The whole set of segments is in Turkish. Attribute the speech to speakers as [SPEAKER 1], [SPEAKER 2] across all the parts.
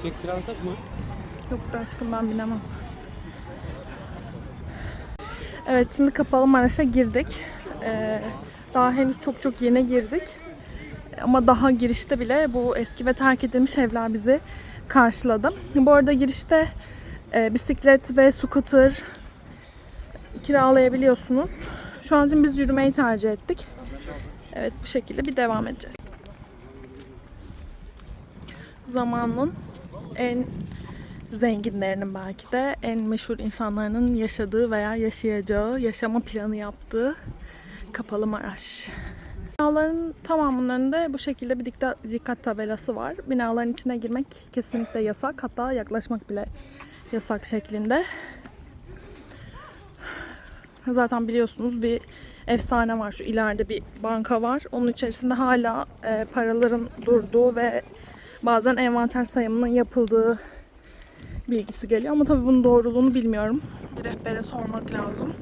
[SPEAKER 1] Bisiklet kiralasak mı?
[SPEAKER 2] Yok be aşkım ben binemem. Evet şimdi Kapalı Maraş'a girdik. Ee, daha henüz çok çok yeni girdik. Ama daha girişte bile bu eski ve terk edilmiş evler bizi karşıladı. Bu arada girişte e, bisiklet ve scooter kiralayabiliyorsunuz. Şu an için biz yürümeyi tercih ettik. Evet bu şekilde bir devam edeceğiz. Zamanın en zenginlerinin belki de en meşhur insanların yaşadığı veya yaşayacağı, yaşama planı yaptığı Kapalı Maraş. Binaların tamamının önünde bu şekilde bir dikkat, dikkat tabelası var. Binaların içine girmek kesinlikle yasak. Hatta yaklaşmak bile yasak şeklinde. Zaten biliyorsunuz bir efsane var. Şu ileride bir banka var. Onun içerisinde hala e, paraların durduğu ve bazen envanter sayımının yapıldığı bilgisi geliyor. Ama tabii bunun doğruluğunu bilmiyorum. Bir rehbere sormak lazım.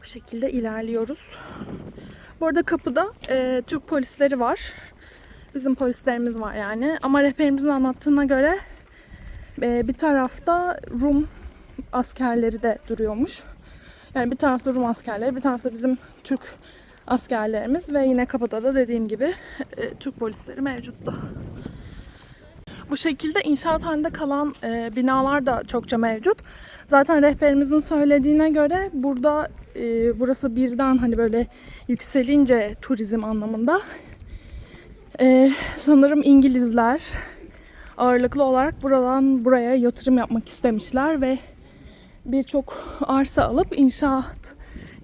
[SPEAKER 2] Bu şekilde ilerliyoruz. Bu arada kapıda e, Türk polisleri var. Bizim polislerimiz var yani. Ama rehberimizin anlattığına göre e, bir tarafta Rum askerleri de duruyormuş. Yani bir tarafta Rum askerleri, bir tarafta bizim Türk askerlerimiz ve yine kapıda da dediğim gibi e, Türk polisleri mevcuttu. Bu şekilde inşaat halinde kalan e, binalar da çokça mevcut. Zaten rehberimizin söylediğine göre burada e, burası birden hani böyle yükselince turizm anlamında e, sanırım İngilizler ağırlıklı olarak buradan buraya yatırım yapmak istemişler ve birçok arsa alıp inşaat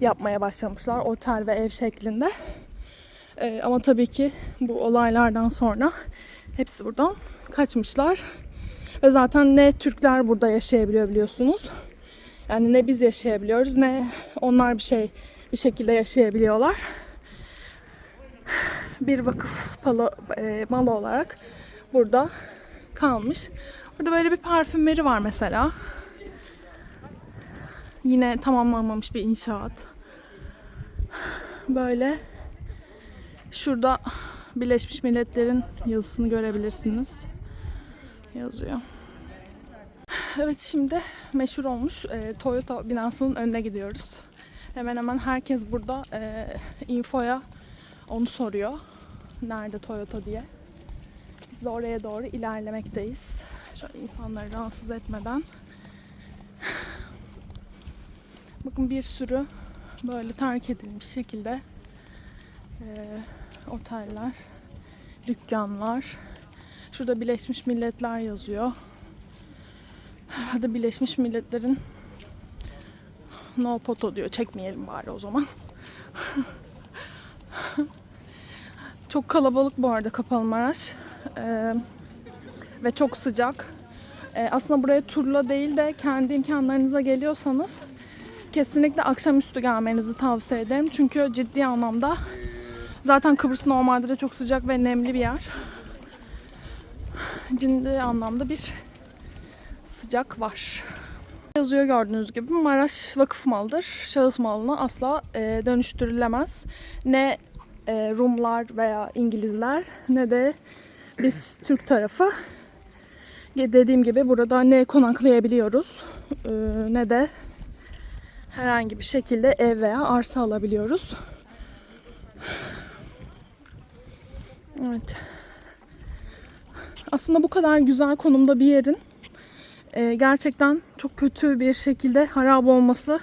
[SPEAKER 2] yapmaya başlamışlar otel ve ev şeklinde. E, ama tabii ki bu olaylardan sonra hepsi buradan kaçmışlar. Ve zaten ne Türkler burada yaşayabiliyor biliyorsunuz. Yani ne biz yaşayabiliyoruz ne onlar bir şey bir şekilde yaşayabiliyorlar. Bir vakıf palo, e, malı olarak burada kalmış. Burada böyle bir parfümeri var mesela. Yine tamamlanmamış bir inşaat. Böyle şurada Birleşmiş Milletler'in yazısını görebilirsiniz. Yazıyor. Evet şimdi meşhur olmuş e, Toyota binasının önüne gidiyoruz. Hemen hemen herkes burada e, infoya onu soruyor. Nerede Toyota diye. Biz de oraya doğru ilerlemekteyiz. Şöyle insanları rahatsız etmeden. Bakın bir sürü böyle terk edilmiş şekilde e, oteller, dükkanlar. Şurada Birleşmiş Milletler yazıyor. Hadi Birleşmiş Milletler'in no poto diyor. Çekmeyelim bari o zaman. çok kalabalık bu arada Kapalı Maraş. Ee, ve çok sıcak. Ee, aslında buraya turla değil de kendi imkanlarınıza geliyorsanız kesinlikle akşamüstü gelmenizi tavsiye ederim. Çünkü ciddi anlamda zaten Kıbrıs normalde de çok sıcak ve nemli bir yer. Ciddi anlamda bir sıcak var. Yazıyor gördüğünüz gibi Maraş vakıf malıdır. Şahıs malına asla e, dönüştürülemez. Ne e, Rumlar veya İngilizler ne de biz Türk tarafı. Dediğim gibi burada ne konaklayabiliyoruz e, ne de herhangi bir şekilde ev veya arsa alabiliyoruz. Evet. Aslında bu kadar güzel konumda bir yerin e, gerçekten çok kötü bir şekilde harap olması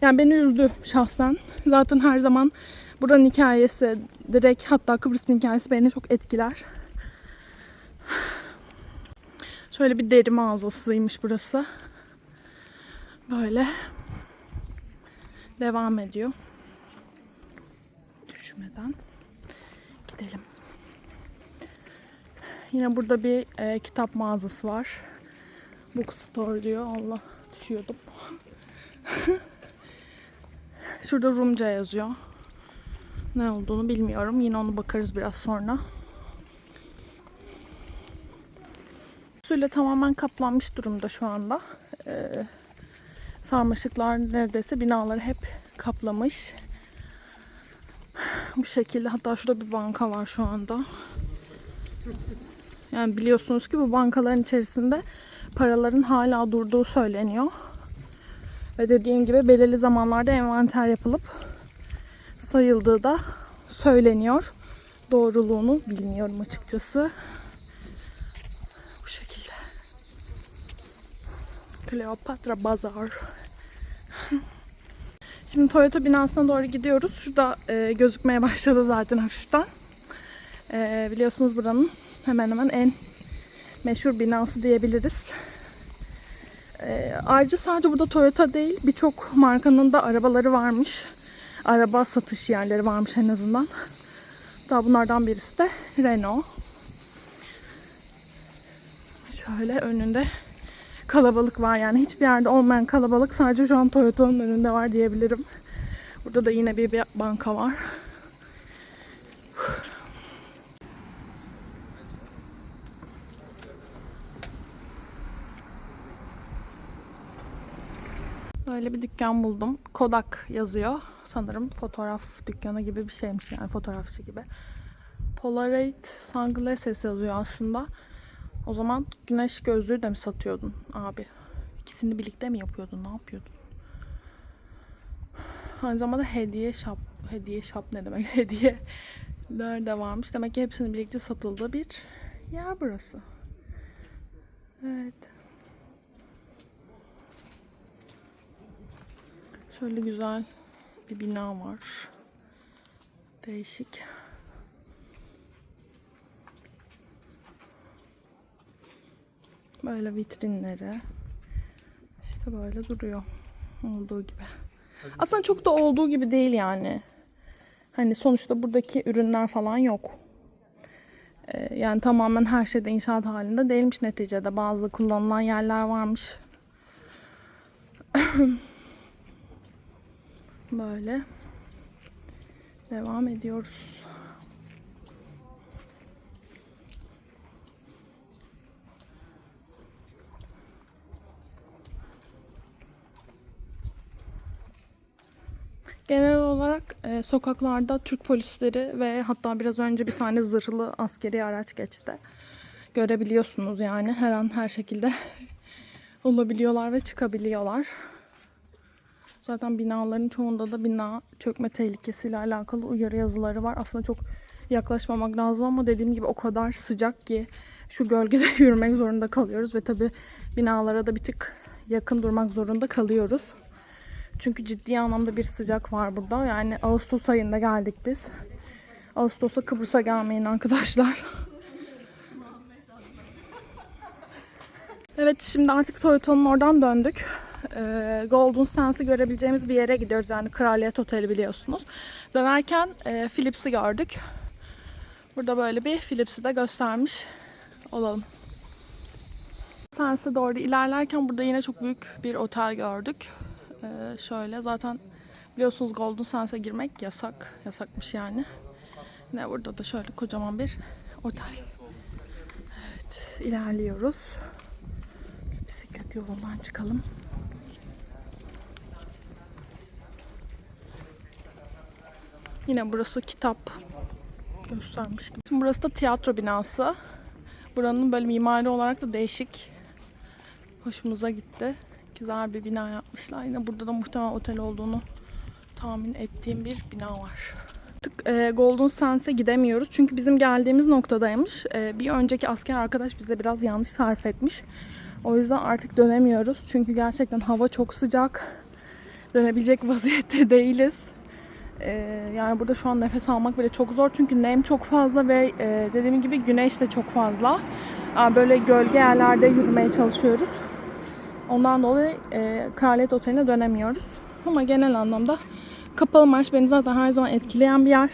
[SPEAKER 2] yani beni üzdü şahsen. Zaten her zaman buranın hikayesi direkt hatta Kıbrıs'ın hikayesi beni çok etkiler. Şöyle bir deri mağazasıymış burası. Böyle devam ediyor. Düşmeden gidelim. Yine burada bir e, kitap mağazası var. Bookstore diyor. Allah düşüyordum. Şurada Rumca yazıyor. Ne olduğunu bilmiyorum. Yine onu bakarız biraz sonra. Suyla tamamen kaplanmış durumda şu anda. Ee, sarmaşıklar neredeyse binaları hep kaplamış. Bu şekilde. Hatta şurada bir banka var şu anda. Yani biliyorsunuz ki bu bankaların içerisinde paraların hala durduğu söyleniyor. Ve dediğim gibi belirli zamanlarda envanter yapılıp sayıldığı da söyleniyor. Doğruluğunu bilmiyorum açıkçası. Bu şekilde. Kleopatra Bazar. Şimdi Toyota binasına doğru gidiyoruz. Şurada e, gözükmeye başladı zaten hafiften. E, biliyorsunuz buranın hemen hemen en meşhur binası diyebiliriz. E, ayrıca sadece burada Toyota değil birçok markanın da arabaları varmış. Araba satış yerleri varmış en azından. Daha bunlardan birisi de Renault. Şöyle önünde kalabalık var yani hiçbir yerde olmayan kalabalık sadece şu an Toyota'nın önünde var diyebilirim. Burada da yine bir, bir banka var. Böyle bir dükkan buldum. Kodak yazıyor. Sanırım fotoğraf dükkanı gibi bir şeymiş yani fotoğrafçı gibi. Polaroid sunglasses yazıyor aslında. O zaman güneş gözlüğü de mi satıyordun abi? İkisini birlikte mi yapıyordun? Ne yapıyordun? Aynı zamanda hediye shop. Hediye shop ne demek? Hediye nerede varmış? Demek ki hepsinin birlikte satıldığı bir yer burası. Evet. Şöyle güzel bir bina var. Değişik. Böyle vitrinleri. İşte böyle duruyor. Olduğu gibi. Aslında çok da olduğu gibi değil yani. Hani sonuçta buradaki ürünler falan yok. Ee, yani tamamen her şeyde inşaat halinde değilmiş neticede. Bazı kullanılan yerler varmış. Böyle. Devam ediyoruz. Genel olarak e, sokaklarda Türk polisleri ve hatta biraz önce bir tane zırhlı askeri araç geçti. Görebiliyorsunuz yani her an her şekilde olabiliyorlar ve çıkabiliyorlar. Zaten binaların çoğunda da bina çökme tehlikesiyle alakalı uyarı yazıları var. Aslında çok yaklaşmamak lazım ama dediğim gibi o kadar sıcak ki şu gölgede yürümek zorunda kalıyoruz ve tabi binalara da bir tık yakın durmak zorunda kalıyoruz. Çünkü ciddi anlamda bir sıcak var burada. Yani Ağustos ayında geldik biz. Ağustos'a Kıbrıs'a gelmeyin arkadaşlar. Evet şimdi artık Toyota'nın oradan döndük. Ee, Golden Sands'i görebileceğimiz bir yere gidiyoruz. Yani Kraliyet Oteli biliyorsunuz. Dönerken e, Philips'i gördük. Burada böyle bir Philips'i de göstermiş olalım. Sands'e doğru ilerlerken burada yine çok büyük bir otel gördük. Ee, şöyle zaten biliyorsunuz Golden Sands'e girmek yasak. Yasakmış yani. Yine burada da şöyle kocaman bir otel. Evet ilerliyoruz. Bisiklet yolundan çıkalım. Yine burası kitap göstermiştim. Şimdi burası da tiyatro binası. Buranın böyle mimari olarak da değişik. Hoşumuza gitti. Güzel bir bina yapmışlar. Yine burada da muhtemelen otel olduğunu tahmin ettiğim bir bina var. Artık e, Golden Sands'e gidemiyoruz. Çünkü bizim geldiğimiz noktadaymış. E, bir önceki asker arkadaş bize biraz yanlış tarif etmiş. O yüzden artık dönemiyoruz. Çünkü gerçekten hava çok sıcak. Dönebilecek vaziyette değiliz. Ee, yani burada şu an nefes almak bile çok zor çünkü nem çok fazla ve e, dediğim gibi güneş de çok fazla. Böyle gölge yerlerde yürümeye çalışıyoruz. Ondan dolayı e, Kraliyet Oteli'ne dönemiyoruz. Ama genel anlamda Kapalı Marş beni zaten her zaman etkileyen bir yer.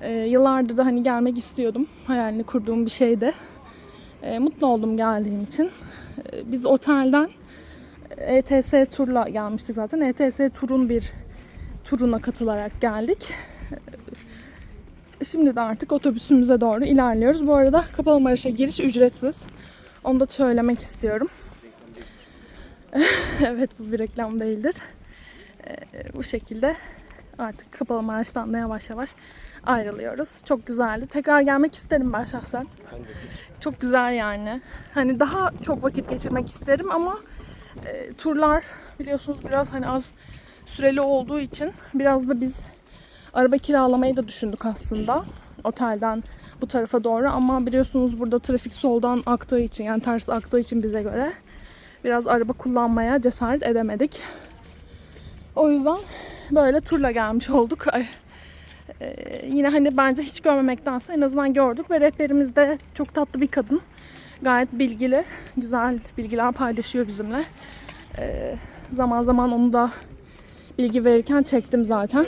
[SPEAKER 2] E, yıllardır da hani gelmek istiyordum. Hayalini kurduğum bir şeydi. E, mutlu oldum geldiğim için. E, biz otelden ETS turla gelmiştik zaten. ETS turun bir turuna katılarak geldik. Şimdi de artık otobüsümüze doğru ilerliyoruz. Bu arada Kapalı Maraş'a giriş ücretsiz. Onu da söylemek istiyorum. evet bu bir reklam değildir. Ee, bu şekilde artık Kapalı Maraş'tan da yavaş yavaş ayrılıyoruz. Çok güzeldi. Tekrar gelmek isterim ben şahsen. Çok güzel yani. Hani daha çok vakit geçirmek isterim ama e, turlar biliyorsunuz biraz hani az süreli olduğu için biraz da biz araba kiralamayı da düşündük aslında otelden bu tarafa doğru ama biliyorsunuz burada trafik soldan aktığı için yani ters aktığı için bize göre biraz araba kullanmaya cesaret edemedik. O yüzden böyle turla gelmiş olduk. Ay, e, yine hani bence hiç görmemektense en azından gördük ve rehberimiz de çok tatlı bir kadın. Gayet bilgili, güzel bilgiler paylaşıyor bizimle. E, zaman zaman onu da bilgi verirken çektim zaten.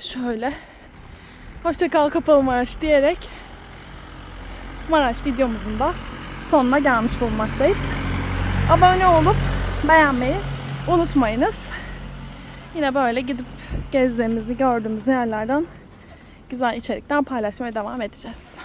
[SPEAKER 2] Şöyle. Hoşça kal Kapalı Maraş diyerek Maraş videomuzun da sonuna gelmiş bulunmaktayız. Abone olup beğenmeyi unutmayınız. Yine böyle gidip gezdiğimizi, gördüğümüz yerlerden güzel içerikler paylaşmaya devam edeceğiz.